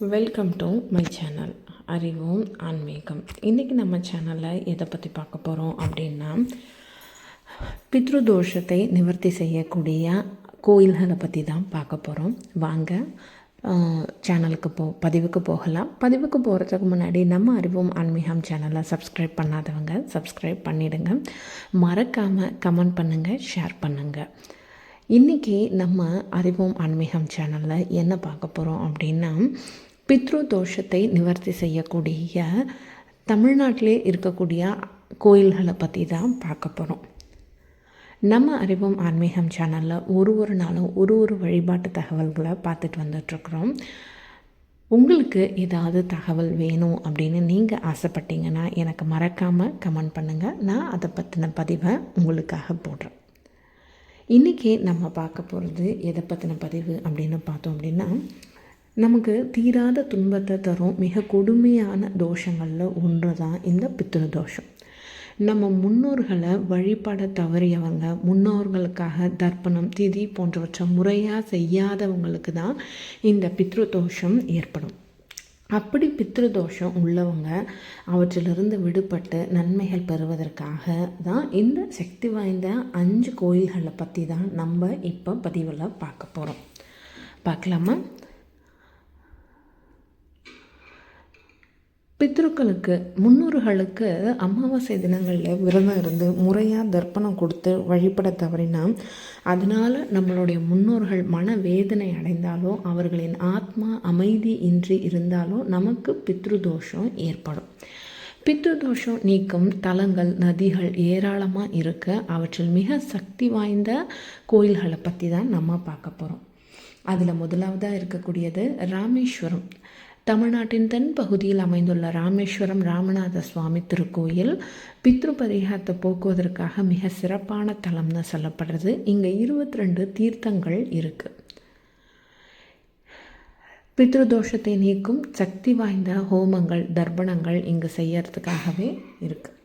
Welcome to my channel அறிவோம் ஆன்மீகம் இன்றைக்கி நம்ம சேனலில் எதை பற்றி பார்க்க போகிறோம் அப்படின்னா பித்ருதோஷத்தை நிவர்த்தி செய்யக்கூடிய கோயில்களை பற்றி தான் பார்க்க போகிறோம் வாங்க சேனலுக்கு போ பதிவுக்கு போகலாம். பதிவுக்கு போகிறதுக்கு முன்னாடி நம்ம அறிவோம் ஆன்மீகம் சேனலை சப்ஸ்கிரைப் பண்ணாதவங்க சப்ஸ்கிரைப் பண்ணிவிடுங்க மறக்காமல் கமெண்ட் பண்ணுங்கள் ஷேர் பண்ணுங்கள் இன்றைக்கி நம்ம அறிவோம் ஆன்மீகம் சேனலில் என்ன பார்க்க போகிறோம் அப்படின்னா பித்ரு தோஷத்தை நிவர்த்தி செய்யக்கூடிய தமிழ்நாட்டிலே இருக்கக்கூடிய கோயில்களை பற்றி தான் பார்க்க போகிறோம் நம்ம அறிவோம் ஆன்மீகம் சேனலில் ஒரு ஒரு நாளும் ஒரு ஒரு வழிபாட்டு தகவல்களை பார்த்துட்டு வந்துட்ருக்குறோம் உங்களுக்கு ஏதாவது தகவல் வேணும் அப்படின்னு நீங்கள் ஆசைப்பட்டீங்கன்னா எனக்கு மறக்காமல் கமெண்ட் பண்ணுங்கள் நான் அதை பற்றின பதிவை உங்களுக்காக போடுறேன். இன்றைக்கி நம்ம பார்க்க போகிறது எதை பற்றின பதிவு அப்படின்னு பார்த்தோம் அப்படின்னா நமக்கு தீராத துன்பத்தை தரும் மிக கொடுமையான தோஷங்களில் ஒன்று தான் இந்த பித்ரு தோஷம். நம்ம முன்னோர்களை வழிபட தவறியவங்க முன்னோர்களுக்காக தர்ப்பணம் திதி போன்றவற்றை முறையாக செய்யாதவங்களுக்கு தான் இந்த பித்ரு தோஷம் ஏற்படும். அப்படி பித்ருதோஷம் உள்ளவங்க அவற்றிலிருந்து விடுபட்டு நன்மைகள் பெறுவதற்காக தான் இந்த சக்தி வாய்ந்த அஞ்சு கோயில்களை பற்றி தான் நம்ம இப்போ பதிவில் பார்க்க போகிறோம் பார்க்கலாமா? பித்ருக்களுக்கு முன்னோர்களுக்கு அமாவாசை தினங்களில் விரதம் இருந்து முறையாக தர்ப்பணம் கொடுத்து வழிபட தவறினா அதனால் நம்மளுடைய முன்னோர்கள் மன வேதனை அடைந்தாலோ அவர்களின் ஆத்மா அமைதி இன்றி இருந்தாலோ நமக்கு பித்ருதோஷம் ஏற்படும். பித்ருதோஷம் நீக்கும் தலங்கள் நதிகள் ஏராளமாக இருக்க அவற்றில் மிக சக்தி வாய்ந்த கோயில்களை பற்றி தான் நம்ம பார்க்க போகிறோம் அதில் முதலாவதாக இருக்கக்கூடியது ராமேஸ்வரம். தமிழ்நாட்டின் தென் பகுதியில் அமைந்துள்ள ராமேஸ்வரம் ராமநாத சுவாமி திருக்கோயில் பித்ரு பரிகாரத்தை போக்குவதற்காக மிக சிறப்பான தலம்னு சொல்லப்படுறது. இங்கே இருபத்தி ரெண்டு தீர்த்தங்கள் இருக்குது பித்ருதோஷத்தை நீக்கும் சக்தி வாய்ந்த ஹோமங்கள் தர்ப்பணங்கள் இங்கு செய்யறதுக்காகவே இருக்குது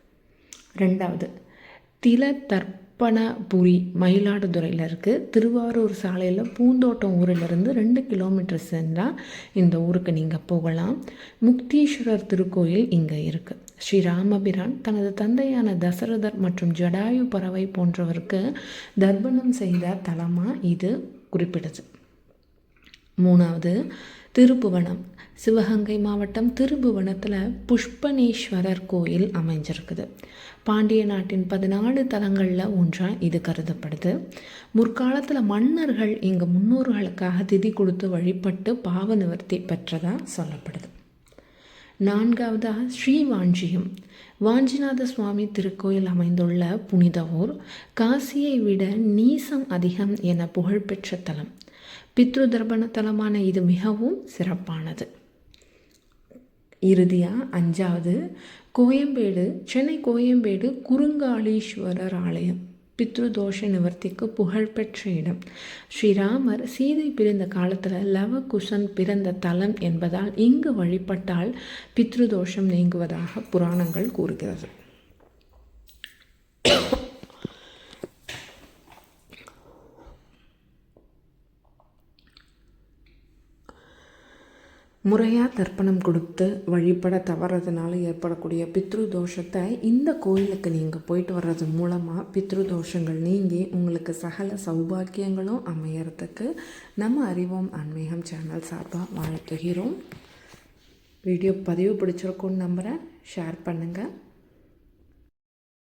ரெண்டாவது தில தர்ப்ப பனபுரி மயிலாடுதுறையில் இருக்குது திருவாரூர் சாலையில் பூந்தோட்டம் ஊரிலிருந்து ரெண்டு கிலோமீட்டர் சென்றால் இந்த ஊருக்கு நீங்கள் போகலாம். முக்தீஸ்வரர் திருக்கோயில் இங்கே இருக்குது ஸ்ரீ ராமபிரான் தனது தந்தையான தசரதர் மற்றும் ஜடாயு பறவை போன்றவருக்கு தர்ப்பணம் செய்த தலமாக இது குறிப்பிடுது. மூணாவது திருப்புவனம். சிவகங்கை மாவட்டம் திருபுவனத்தில் புஷ்பனேஸ்வரர் கோயில் அமைஞ்சிருக்குது. பாண்டிய நாட்டின் பதினாலு தலங்களில் ஒன்றாக இது கருதப்படுது. முற்காலத்தில் மன்னர்கள் இங்கே முன்னோர்களுக்காக திதி கொடுத்து வழிபட்டு பாவ நிவர்த்தி பெற்றதாக சொல்லப்படுது. நான்காவதாக ஸ்ரீவாஞ்சியம். வாஞ்சிநாத சுவாமி திருக்கோயில் அமைந்துள்ள புனித ஊர் காசியை விட நீசம் அதிகம் என புகழ்பெற்ற தலம். பித்ரு தர்பண தலமான இது மிகவும் சிறப்பானது. இறுதியாக அஞ்சாவது கோயம்பேடு சென்னை கோயம்பேடு குறுங்காளீஸ்வரர் ஆலயம். பித்ருதோஷ நிவர்த்திக்கு புகழ்பெற்ற இடம். ஸ்ரீராமர் சீதை பிறந்த காலத்தில் லவகுசன் பிறந்த தலம் என்பதால் இங்கு வழிபட்டால் பித்ருதோஷம் நீங்குவதாக புராணங்கள் கூறுகிறது. முறையாக தர்ப்பணம் கொடுத்து வழிபட தவறதுனால ஏற்படக்கூடிய பித்ரு தோஷத்தை இந்த கோயிலுக்கு நீங்கள் போயிட்டு வர்றது மூலமாக பித்ரு தோஷங்கள் நீங்கி உங்களுக்கு சகல சௌபாக்கியங்களும் அமையறதுக்கு நம்ம அறிவோம் ஆன்மீகம் சேனல் சார்பாக வாழ்த்துகிறோம். வீடியோ பதிவு பிடிச்சிருக்கோன்னு நம்புகிறேன் ஷேர் பண்ணுங்கள்